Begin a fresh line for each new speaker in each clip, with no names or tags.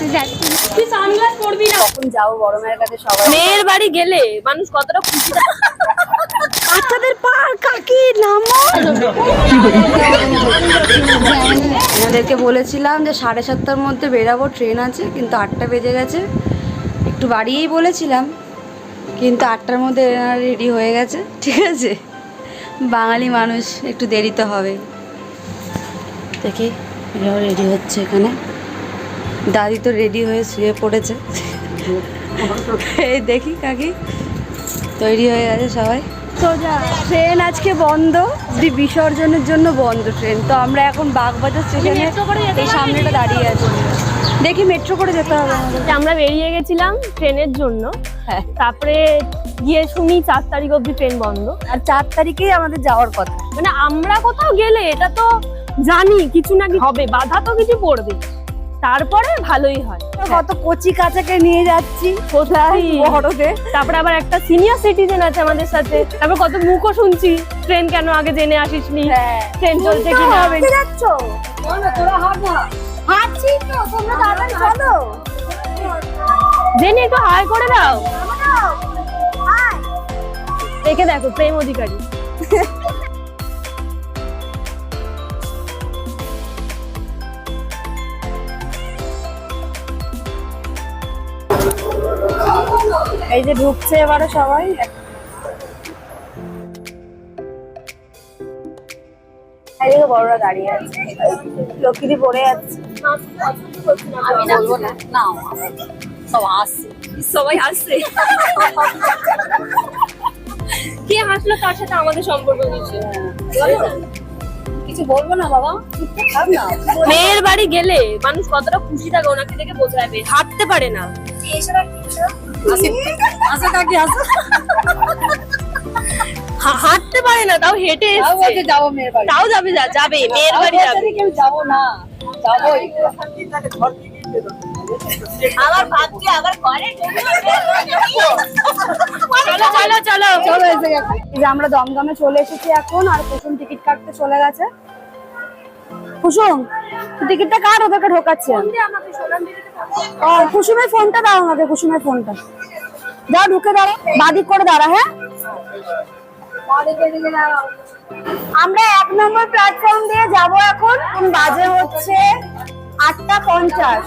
তো যাচ্ছি।
তুই সানগ্লাস পরবি না।
কখন যাব বড় মায়ের কাছে সবাই।
মেয়ের বাড়ি গেলে মানুষ কতটা খুশি
বাচ্চাদের পার কাকি নামো। বলেছিলাম যে সাড়ে সাতটার মধ্যে বেরাবো ট্রেন আছে কিন্তু আটটা বেজে গেছে। একটু বাড়িয়েই বলেছিলাম কিন্তু আটটার মধ্যে রেডি হয়ে গেছে ঠিক আছে? বাঙালি মানুষ একটু দেরিতে হবে। দেখি এরাও রেডি হচ্ছে এখানে। দাদি তো রেডি হয়ে শুয়ে পড়েছে। এই দেখি কাকি তৈরি হয়ে গেছে সবাই। সোজা ট্রেন আজকে বন্ধ দি বিসর্জনের জন্য বন্ধ ট্রেন তো আমরা এখন বাগবাজার স্টেশনে এই সামনেটা দাঁড়িয়ে আছি। দেখি মেট্রো করে যেতে হবে
আমরা বেরিয়ে গেছিলাম ট্রেনের জন্য।
হ্যাঁ।
তারপরে গিয়ে শুনি চার তারিখ অব্দি ট্রেন বন্ধ।
আর চার তারিখেই আমাদের যাওয়ার কথা।
মানে আমরা কোথাও গেলে এটা তো জানি কিছু না কিছু হবে বাধা তো কিছু পড়বে তারপরে ভালোই হয়।
কত কচি কাচাকে নিয়ে যাচ্ছি।
কোথায়
বড়দের।
তারপরে আবার একটা সিনিয়র সিটিজেন আছে আমাদের সাথে। তারপর কত মুখও শুনছি। ট্রেন কেন আগে জেনে আসিসনি? ট্রেন চলছে কি না
যাচ্ছ? তোরা হাঁট না। হাঁটছি তো তোমরা তাড়াতাড়ি চলো।
জেনে একটু হাই করে দাও। দেখে দেখো প্রেম অধিকারী।
এই যে ঢুকছে এবারে সবাই। এদিকে বড়রা দাঁড়িয়ে আছে। লক্ষ্মীদি পড়ে যাচ্ছে আমি বলব না। না সব আসছে।
সবাই কে হাসলো তার সাথে আমাদের সম্পর্ক কিছু
কিছু বলব না বাবা?
মেয়ের বাড়ি গেলে মানুষ কতটা খুশি থাকে ওনাকে দেখে বোঝা যাবে হাঁটতে পারে না।
আসে কাকি আসে
হাঁটতে পারে না তাও হেঁটে এসছে।
যাব মেয়ের বাড়ি।
তাও যাবে যাবে মেয়ের বাড়ি যাবে।
কেউ যাব না যাবোই।
আবার ভাবছি আবার করে চলো চলো চলো।
চলো এসে গেছে এই যে আমরা দমদমে চলে এসেছি এখন আর প্রথম টিকিট কাটতে চলে গেছে। কুসুম টিকিটটা কাট ওদেরকে ঢোকাচ্ছে? কুসুমের ফোনটা দাও আমাকে কুসুমের ফোনটা। যাও ঢুকে দাঁড়া বাদিক করে দাঁড়া হ্যাঁ? আমরা এক নম্বর প্ল্যাটফর্ম দিয়ে যাব এখন। বাজে হচ্ছে আটটা পঞ্চাশ।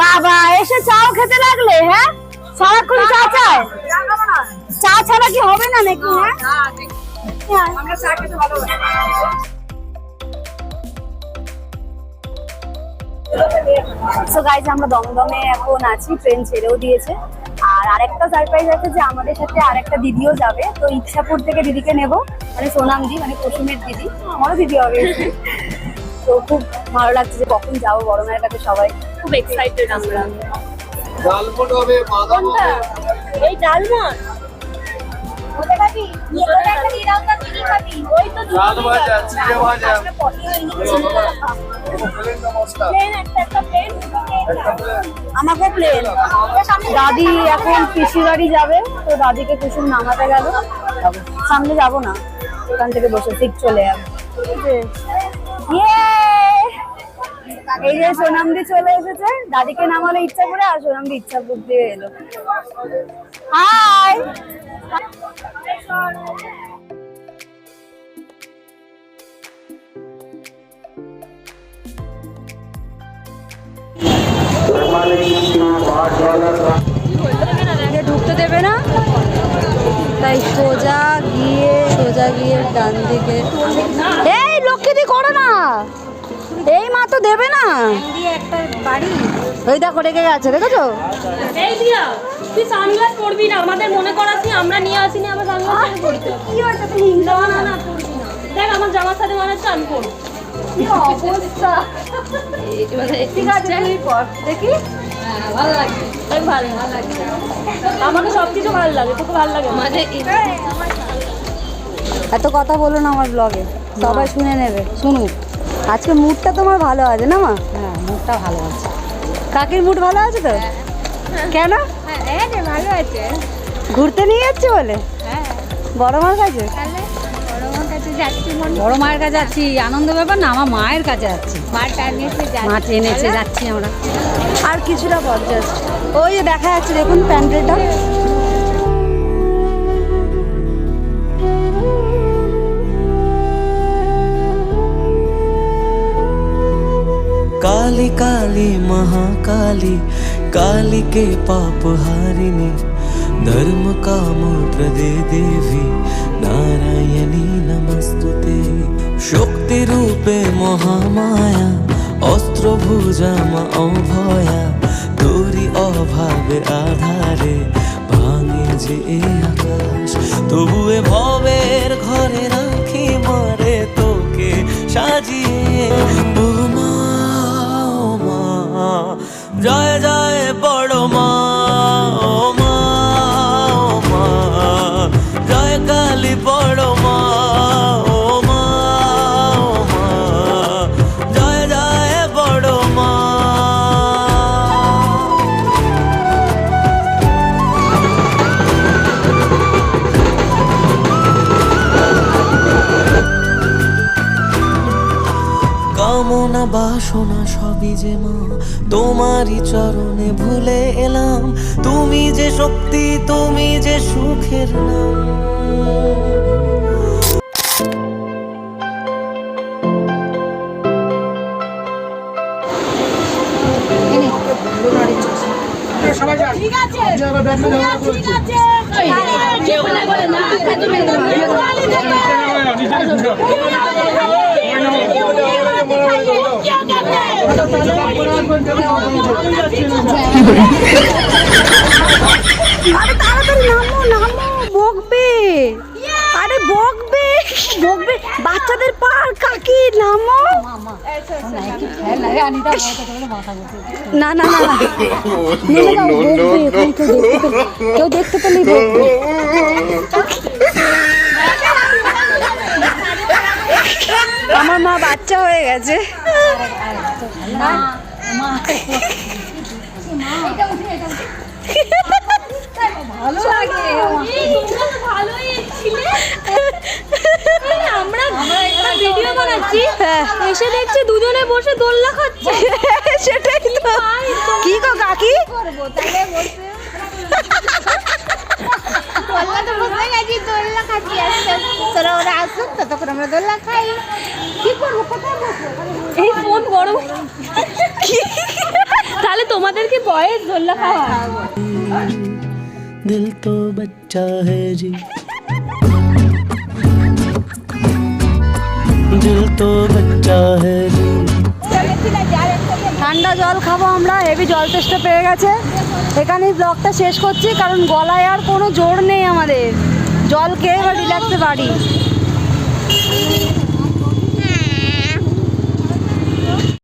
বাবা এসে চাও খেতে লাগলে হ্যাঁ? সারাক্ষণ চা চায় চা ছাড়া কি হবে না নাকি হ্যাঁ? আমরা চা খেতে ভালো সো গাইজ আমরা দমদমে এখন আছি ট্রেন ছেড়েও দিয়েছে। আর আরেকটা সারপ্রাইজ আছে যে আমাদের সাথে আরেকটা দিদিও যাবে। তো ইচ্ছাপুর থেকে দিদিকে নেব। মানে সোনাম দি মানে কুসুমের দিদি। আমারও দিদি হবে। তো খুব ভালো লাগছে যে কখন যাব বড় মায়ের কাছে সবাই।
খুব এক্সাইটেড আমরা।
ডালমোট হবে
এই ডালমন
আমাকে প্লেন দাদি এখন পিসি বাড়ি যাবে তো দাদিকে কুসুম নামাতে গেল। সামনে যাব না ওখান থেকে বসে ঠিক চলে যাবে। এই যে সোনাম সোনামদি চলে এসেছে দাদিকে নামালো ইচ্ছা করে আর সোনামদি ইচ্ছা দিয়ে এলো। হাই! ঢুকতে দেবে না। তাই সোজা গিয়ে সোজা গিয়ে ডান দিকে। এই লক্ষ্মীদি করো না। এই মা তো দেবে না। ওই দেখো রেখে গেছে দেখেছ?
তুই সানগ্লাস পরবি না আমাদের মনে করাচ্ছি আমরা নিয়ে আসিনি আমার সানগ্লাস পরতে
কি হয়েছে
না না না পরবি না। দেখ আমার জামার সাথে মনে হচ্ছে আমি পরবো
কি অবস্থা? ঠিক আছে তুই পর দেখি।
দেখ ভালো আমাকে সবকিছু ভালো লাগে তোকে ভালো লাগে মানে
এত কথা বলো না আমার ব্লগে সবাই শুনে নেবে। শুনুক আজকে মুডটা তোমার ভালো আছে না মা? হ্যাঁ মুডটা ভালো আছে। কাকির মুড ভালো আছে তো? কেন? ঘুরতে নিয়ে যাচ্ছে বলে? বড় মার কাছে?
বড় মায়ের কাছে যাচ্ছি আনন্দ ব্যাপার না আমার মায়ের কাছে যাচ্ছি।
মা
এনেছে যাচ্ছি আমরা।
আর কিছুটা পথ ওই ওই দেখা যাচ্ছে দেখুন প্যান্ডেলটা।
কালী কালী মহাকালী काली के पाप हारिणी धर्म काम प्रदे देवी नारायणी नमस्तुते शक्ति रूपे महामाया অস্ত্র ভুজামা অভয়া তোরি অভাবে আধারে ভাঙে যে এ আকাশ তবুয়ে ভবের ঘরে রাখি মারে তোকে সাজিয়ে ও মা ও মা জয় জয় বড় মা ও মা ও মা। জয় কালী বড় বাসনা সবই যে মা তোমারই চরণে ভুলে এলাম তুমি যে শক্তি তুমি যে সুখের নাম
আরে তাড়াতাড়ি নামো নামো বকবে আরে বকবে বকবে বাচ্চাদের পার কাকি নামো না না না না। কেউ দেখতে পেলে কেউ দেখতে পেলেই বকবে আমার মা বাচ্চা হয়ে গেছে।
আমরা ভিডিও বানাচ্ছি এসে দেখছি দুজনে বসে খাচ্ছে
সেটাই তো। কি গো কাকি?
দোলনা তো বুঝতে গেছি দোলনা খাচ্ছি আস্তে আস্তে তোরা ওরা আসুক ততক্ষণ আমরা দোলনা খাই কি করবো কোথায় বসবো
এই ফোন বড় তাহলে তোমাদের কি বয়স দোলনা খাওয়া
दिल तो बच्चा है जी दिल तो बच्चा है जी
হেভি জল চেষ্টা পেয়ে গেছে। এখানেই ব্লগটা শেষ করছি, কারণ গলায় আর কোনো জোর নেই আমাদের। জল খেয়ে বা রিল্যাক্সে বাড়ি।